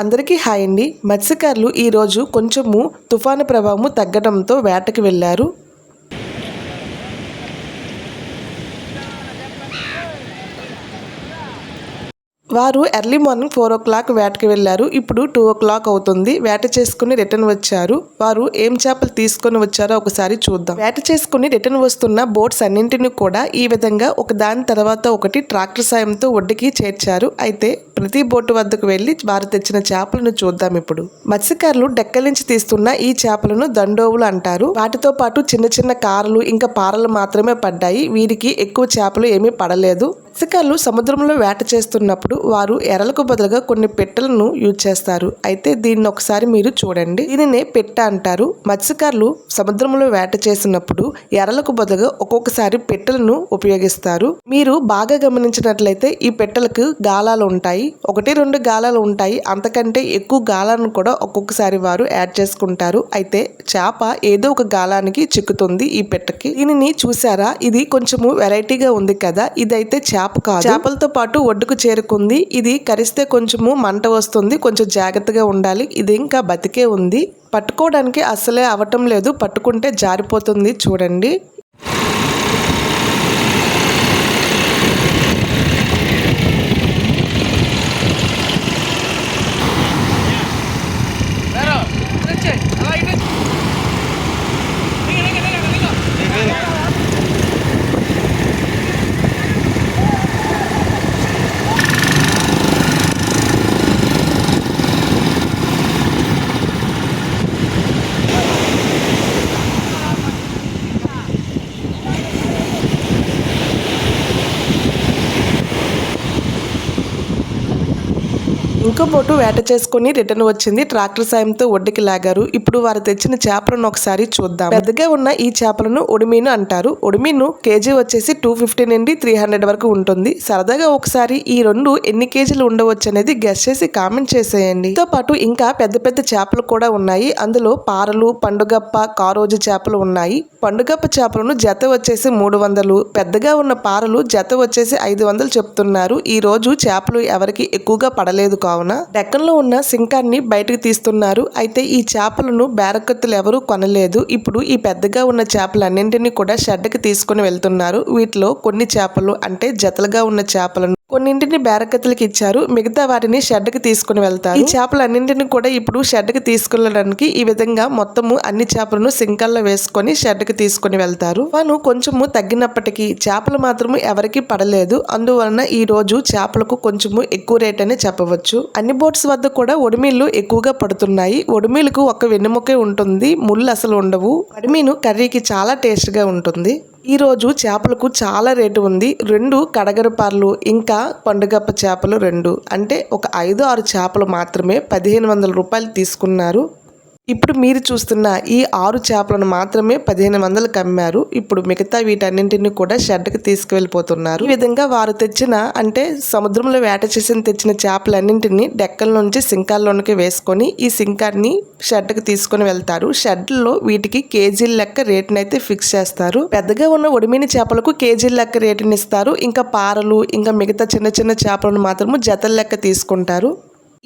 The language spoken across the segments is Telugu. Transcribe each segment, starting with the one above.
అందరికీ హాయ్ అండి. మత్స్యకారులు ఈరోజు కొంచెము తుఫాను ప్రభావము తగ్గడంతో వేటకి వెళ్ళారు. వారు early morning four o'clock వేటకి వెళ్ళారు. ఇప్పుడు టూ ఓ క్లాక్ అవుతుంది. వేట చేసుకుని రిటర్న్ వచ్చారు. వారు ఏం చేపలు తీసుకొని వచ్చారో ఒకసారి చూద్దాం. వేట చేసుకుని రిటర్న్ వస్తున్న బోట్స్ అన్నింటినీ కూడా ఈ విధంగా ఒక దాని తర్వాత ఒకటి ట్రాక్టర్ సాయంతో ఒడ్డుకి చేర్చారు. అయితే ప్రతి బోటు వద్దకు వెళ్ళి వారు తెచ్చిన చేపలను చూద్దాం ఇప్పుడు. మత్స్యకారులు డెక్కల నుంచి తీస్తున్న ఈ చేపలను దండోవులు అంటారు. వాటితో పాటు చిన్న చిన్న కారలు ఇంకా పారలు మాత్రమే పడ్డాయి. వీరికి ఎక్కువ చేపలు ఏమీ పడలేదు. మత్స్యకారులు సముద్రంలో వేట చేస్తున్నప్పుడు వారు ఎరలకు బదులుగా కొన్ని పెట్టెలను యూజ్ చేస్తారు. అయితే దీన్ని ఒకసారి మీరు చూడండి. దీనినే పెట్ట అంటారు. మత్స్యకారులు సముద్రంలో వేట చేసినప్పుడు ఎరలకు బదులుగా ఒక్కొక్కసారి పెట్టెలను ఉపయోగిస్తారు. మీరు బాగా గమనించినట్లయితే ఈ పెట్టెలకు గాలాలు ఉంటాయి. ఒకటి రెండు గాలాలు ఉంటాయి. అంతకంటే ఎక్కువ గాలాలను కూడా ఒక్కొక్కసారి వారు యాడ్ చేసుకుంటారు. అయితే చేప ఏదో ఒక గాలానికి చిక్కుతుంది ఈ పెట్టకి. దీనిని చూసారా? ఇది కొంచెము వెరైటీగా ఉంది కదా. ఇదైతే చేప కాదు. చేపలతో పాటు ఒడ్డుకు చేరుకుంది. ఇది కరిస్తే కొంచెము మంట వస్తుంది. కొంచెం జాగ్రత్తగా ఉండాలి. ఇది ఇంకా బతికే ఉంది. పట్టుకోవడానికి అస్సలే అవటం లేదు. పట్టుకుంటే జారిపోతుంది. చూడండి. ఇంకో వేట చేసుకుని రిటర్న్ వచ్చింది. ట్రాక్టర్ సాయంతో ఒడ్డుకి లాగారు. ఇప్పుడు వారు తెచ్చిన చేపలను ఒకసారి చూద్దాం. పెద్దగా ఉన్న ఈ చేపలను ఉడిమీను అంటారు. ఉడిమీను కేజీ వచ్చేసి టూ ఫిఫ్టీ నుండి త్రీ హండ్రెడ్ వరకు ఉంటుంది. సరదాగా ఒకసారి ఈ రెండు ఎన్ని కేజీలు ఉండవచ్చు అనేది గెస్ చేసి కామెంట్ చేసేయండి. తో పాటు ఇంకా పెద్ద పెద్ద చేపలు కూడా ఉన్నాయి. అందులో పారలు పండుగప్ప కారోజు చేపలు ఉన్నాయి. పండుగప్ప చేపలను జత వచ్చేసి మూడు వందలు. పెద్దగా ఉన్న పారలు జత వచ్చేసి ఐదు వందలు చెప్తున్నారు. ఈ రోజు చేపలు ఎవరికి ఎక్కువగా పడలేదు కావున. డెక్కన్లో ఉన్న సింకాన్ని బయటకు తీస్తున్నారు. అయితే ఈ చేపలను బేరకత్తులు ఎవరు కొనలేదు. ఇప్పుడు ఈ పెద్దగా ఉన్న చేపలన్నింటినీ కూడా షెడ్కి తీసుకుని వెళ్తున్నారు. వీటిలో కొన్ని చేపలు అంటే జతలుగా ఉన్న చేపలను కొన్నింటిని బేరకత్తులకి ఇచ్చారు. మిగతా వాటిని షెడ్కి తీసుకుని వెళ్తారు. ఈ చేపలన్నింటినీ కూడా ఇప్పుడు షెడ్కి తీసుకెళ్ళడానికి ఈ విధంగా మొత్తము అన్ని చేపలను సింకల్లో వేసుకొని షెడ్కి తీసుకుని వెళ్తారు. వాను కొంచెము తగ్గినప్పటికీ చేపలు మాత్రము ఎవరికి పడలేదు. అందువలన ఈ రోజు చేపలకు కొంచెము ఎక్కువ రేట్ అని చెప్పవచ్చు. అన్ని బోట్స్ వద్ద కూడా ఒడిమీళ్ళు ఎక్కువగా పడుతున్నాయి. ఒడిమీలకు ఒక వెన్నెముకే ఉంటుంది. ముళ్ళు అసలు ఉండవు. ఒడిమీను కర్రీకి చాలా టేస్ట్గా ఉంటుంది. ఈరోజు చేపలకు చాలా రేటు ఉంది. రెండు కడగరపార్లు ఇంకా పండుగప్ప చేపలు రెండు. అంటే ఒక ఐదు ఆరు చేపలు మాత్రమే పదిహేను వందల రూపాయలు తీసుకున్నారు. ఇప్పుడు మీరు చూస్తున్న ఈ ఆరు చేపలను మాత్రమే పదిహేను వందలకు అమ్మారు ఇప్పుడు మిగతా వీటన్నింటిని కూడా షెడ్కి తీసుకువెళ్ళిపోతున్నారు. ఈ విధంగా వారు తెచ్చిన అంటే సముద్రంలో వేట చేసిన తెచ్చిన చేపలన్నింటినీ డెక్కల నుంచి సింకాల్లోనికి వేసుకొని ఈ సింకాన్ని షెడ్కి తీసుకొని వెళ్తారు. షెడ్లో వీటికి కేజీల లెక్క రేటును అయితే ఫిక్స్ చేస్తారు. పెద్దగా ఉన్న ఒడిమిని చేపలకు కేజీల లెక్క రేటుని ఇస్తారు. ఇంకా పారలు ఇంకా మిగతా చిన్న చిన్న చేపలను మాత్రము జతల లెక్క తీసుకుంటారు.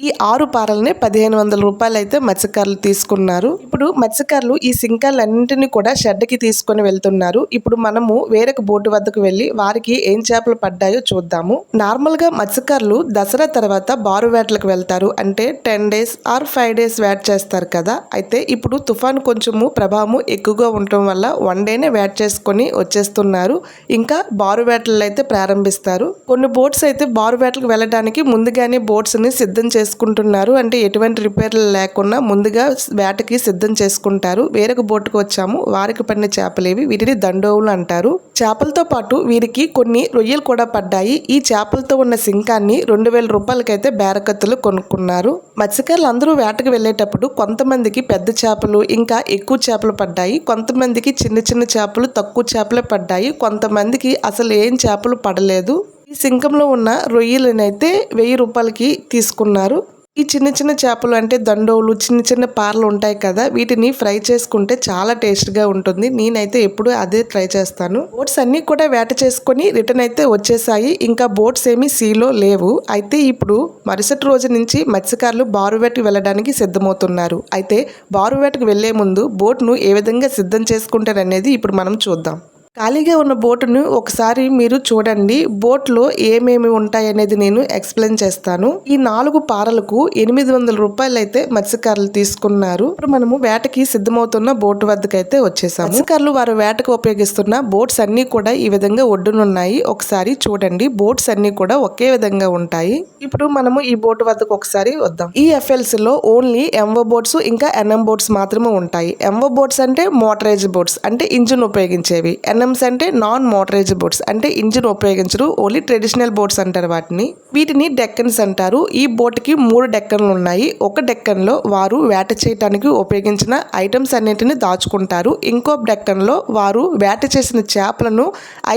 ఈ ఆరు పారలనే పదిహేను వందల రూపాయలు అయితే మత్స్యకారులు తీసుకున్నారు. ఇప్పుడు మత్స్యకారులు ఈ సింకాలన్నింటినీ కూడా షెడ్కి తీసుకొని వెళ్తున్నారు. ఇప్పుడు మనము వేరొక బోటు వద్దకు వెళ్ళి వారికి ఏం చేపలు పడ్డాయో చూద్దాము. నార్మల్గా మత్స్యకారులు దసరా తర్వాత బారు వేటలకు వెళ్తారు. అంటే ten days or five days వేట చేస్తారు కదా. అయితే ఇప్పుడు తుఫాన్ కొంచెము ప్రభావం ఎక్కువగా ఉండటం వల్ల వన్ డేనే వేట చేసుకొని వచ్చేస్తున్నారు. ఇంకా బారు వేటలు అయితే ప్రారంభిస్తారు. కొన్ని బోట్స్ అయితే బారు వేటలకు వెళ్ళడానికి ముందుగానే బోట్స్ని సిద్ధం చేసుకుంటున్నారు. అంటే ఎటువంటి రిపేర్లు లేకుండా ముందుగా వేటకి సిద్ధం చేసుకుంటారు. వేరొక బోటుకు వచ్చాము. వారికి పడిన చేపలేవి వీటిని దండోవులు అంటారు. చేపలతో పాటు వీరికి కొన్ని రొయ్యలు కూడా పడ్డాయి. ఈ చేపలతో ఉన్న సింకాన్ని రెండు వేల రూపాయలకైతే బేరకత్తులు కొనుక్కున్నారు. మత్స్యకారులు అందరూ వేటకు వెళ్ళేటప్పుడు కొంతమందికి పెద్ద చేపలు ఇంకా ఎక్కువ చేపలు పడ్డాయి. కొంతమందికి చిన్న చిన్న చేపలు తక్కువ చేపలే పడ్డాయి. కొంతమందికి అసలు ఏం చేపలు పడలేదు. ఈ సింకంలో ఉన్న రొయ్యలనైతే వెయ్యి రూపాయలకి తీసుకున్నారు. ఈ చిన్న చిన్న చేపలు అంటే దండోలు చిన్న చిన్న పార్లు ఉంటాయి కదా వీటిని ఫ్రై చేసుకుంటే చాలా టేస్ట్గా ఉంటుంది. నేనైతే ఎప్పుడు అదే ట్రై చేస్తాను. బోట్స్ అన్నీ కూడా వేట చేసుకొని రిటర్న్ అయితే వచ్చేసాయి. ఇంకా బోట్స్ ఏమీ సీలో లేవు. అయితే ఇప్పుడు మరుసటి రోజు నుంచి మత్స్యకారులు బారువేటకు వెళ్ళడానికి సిద్ధమవుతున్నారు. అయితే బారువేటకు వెళ్ళే ముందు బోట్ను ఏ విధంగా సిద్ధం చేసుకుంటారనేది ఇప్పుడు మనం చూద్దాం. ఖాళీగా ఉన్న బోటును ఒకసారి మీరు చూడండి. బోట్లో ఏమేమి ఉంటాయనేది నేను ఎక్స్ప్లెయిన్ చేస్తాను. ఈ నాలుగు పారలకు ఎనిమిది వందల రూపాయలు అయితే మత్స్యకారులు తీసుకున్నారు. ఇప్పుడు మనము వేటకి సిద్ధమవుతున్న బోటు వద్దకు అయితే వచ్చేసాము. మత్స్యకారులు వారు వేటకు ఉపయోగిస్తున్న బోట్స్ అన్ని కూడా ఈ విధంగా ఒడ్డునున్నాయి. ఒకసారి చూడండి. బోట్స్ అన్ని కూడా ఒకే విధంగా ఉంటాయి. ఇప్పుడు మనము ఈ బోటు వద్దకు ఒకసారి వద్దాం. ఈ ఎఫ్ఎల్స్లో ఓన్లీ ఎంవో బోట్స్ ఇంకా ఎన్ఎం బోట్స్ మాత్రమే ఉంటాయి. ఎంవో బోట్స్ అంటే మోటరైజ్ బోట్స్ అంటే ఇంజిన్ ఉపయోగించేవి. ఎన్ఎంస్ అంటే నాన్ మోటరైజ్ బోట్స్ అంటే ఇంజిన్ ఉపయోగించరు ఓన్లీ ట్రెడిషనల్ బోట్స్ అంటారు వాటిని. వీటిని డెక్కన్స్ అంటారు. ఈ బోట్కి మూడు డెక్కన్లు ఉన్నాయి. ఒక డెక్కన్లో వారు వేట చేయడానికి ఉపయోగించిన ఐటమ్స్ అన్నింటిని దాచుకుంటారు. ఇంకో డెక్కన్లో వారు వేట చేసిన చేపలను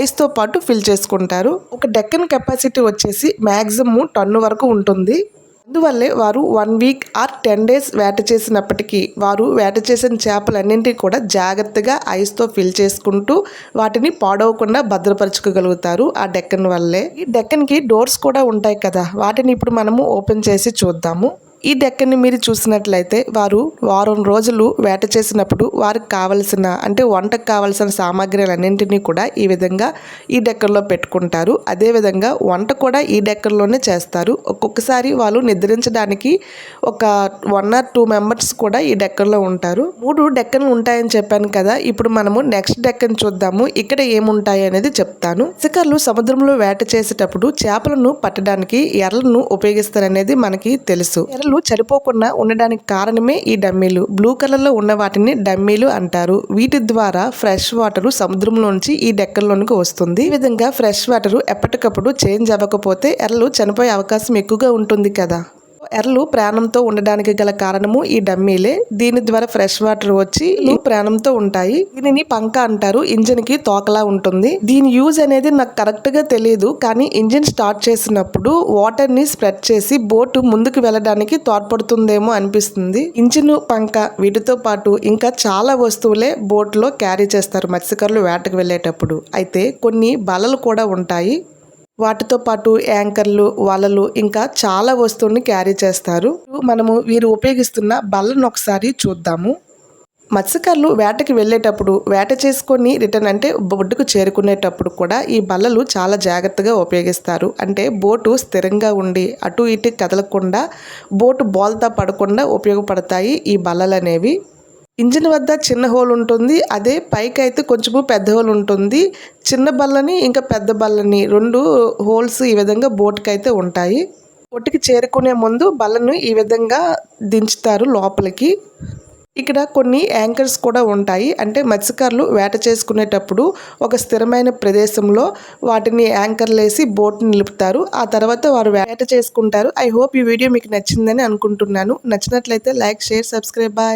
ఐస్తో పాటు ఫిల్ చేసుకుంటారు. ఒక డెక్కన్ కెపాసిటీ వచ్చేసి మ్యాక్సిమం టన్ను వరకు ఉంటుంది. అందువల్లే వారు one week or ten days వేట చేసినప్పటికీ వారు వేట చేసిన చేపలన్నింటినీ కూడా జాగ్రత్తగా ఐస్తో ఫిల్ చేసుకుంటూ వాటిని పాడవకుండా భద్రపరచుకోగలుగుతారు ఆ డెక్కన్ వల్లే. ఈ డెక్కన్కి డోర్స్ కూడా ఉంటాయి కదా వాటిని ఇప్పుడు మనము ఓపెన్ చేసి చూద్దాము. ఈ డెక్కని మీరు చూసినట్లయితే వారు వారం రోజులు వేట చేసినప్పుడు వారికి కావలసిన అంటే వంటకు కావలసిన సామాగ్రిలన్నింటినీ కూడా ఈ విధంగా ఈ డెక్కల్లో పెట్టుకుంటారు. అదేవిధంగా వంట కూడా ఈ డెక్కల్లోనే చేస్తారు. ఒక్కొక్కసారి వాళ్ళు నిద్రించడానికి ఒక వన్ ఆర్ టూ మెంబర్స్ కూడా ఈ డెక్కల్లో ఉంటారు. మూడు డెక్కలు ఉంటాయని చెప్పాను కదా ఇప్పుడు మనము నెక్స్ట్ డెక్కను చూద్దాము. ఇక్కడ ఏముంటాయి అనేది చెప్తాను. మత్స్యకారులు సముద్రంలో వేట చేసేటప్పుడు చేపలను పట్టడానికి ఎర్రలను ఉపయోగిస్తారనేది మనకి తెలుసు. ఎర్రలు చనిపోకుండా ఉండడానికి కారణమే ఈ డమ్మీలు. బ్లూ కలర్లో ఉన్న వాటిని డమ్మీలు అంటారు. వీటి ద్వారా ఫ్రెష్ వాటర్ సముద్రంలోంచి ఈ డెక్కల్లోనికి వస్తుంది. ఈ విధంగా ఫ్రెష్ వాటర్ ఎప్పటికప్పుడు చేంజ్ అవ్వకపోతే ఎర్రలు చనిపోయే అవకాశం ఎక్కువగా ఉంటుంది కదా? ఎర్రలు ప్రాణంతో ఉండడానికి గల కారణము ఈ డమ్మీలే. దీని ద్వారా ఫ్రెష్ వాటర్ వచ్చి ప్రాణంతో ఉంటాయి. దీనిని పంక అంటారు. ఇంజిన్కి తోకలా ఉంటుంది. దీని యూజ్ అనేది నాకు కరెక్ట్గా తెలియదు కానీ ఇంజిన్ స్టార్ట్ చేసినప్పుడు వాటర్ని స్ప్రెడ్ చేసి బోటు ముందుకు వెళ్ళడానికి తోడ్పడుతుందేమో అనిపిస్తుంది. ఇంజిన్ పంక వీటితో పాటు ఇంకా చాలా వస్తువులే బోట్లో క్యారీ చేస్తారు. మత్స్యకారులు వేటకు వెళ్ళేటప్పుడు. అయితే కొన్ని బలలు కూడా ఉంటాయి. వాటితో పాటు యాంకర్లు వలలు ఇంకా చాలా వస్తువులను క్యారీ చేస్తారు. మనము వీరు ఉపయోగిస్తున్న బల్లను ఒకసారి చూద్దాము. మత్స్యకారులు వేటకి వెళ్ళేటప్పుడు వేట చేసుకొని రిటర్న్ అంటే బొడ్డుకు చేరుకునేటప్పుడు కూడా ఈ బల్లలు చాలా జాగ్రత్తగా ఉపయోగిస్తారు. అంటే బోటు స్థిరంగా ఉండి అటు ఇటు కదలకుండా బోటు బోల్తా పడకుండా ఉపయోగపడతాయి ఈ బల్లలు అనేవి ఇంజిన్ వద్ద చిన్న హోల్ ఉంటుంది అదే పైకి అయితే కొంచెము పెద్ద హోల్ ఉంటుంది. చిన్న బల్లని ఇంకా పెద్ద బల్లని రెండు హోల్స్ ఈ విధంగా బోట్కి అయితే ఉంటాయి. ఒట్టికి చేరుకునే ముందు బల్లను ఈ విధంగా దించుతారు లోపలికి. ఇక్కడ కొన్ని యాంకర్స్ కూడా ఉంటాయి. అంటే మత్స్యకారులు వేట చేసుకునేటప్పుడు ఒక స్థిరమైన ప్రదేశంలో వాటిని యాంకర్లు వేసి బోట్ని నిలుపుతారు. ఆ తర్వాత వారు వేట చేసుకుంటారు. ఐ హోప్ ఈ వీడియో మీకు నచ్చిందని అనుకుంటున్నాను. నచ్చినట్లయితే లైక్ షేర్ సబ్స్క్రైబ్. బాయ్.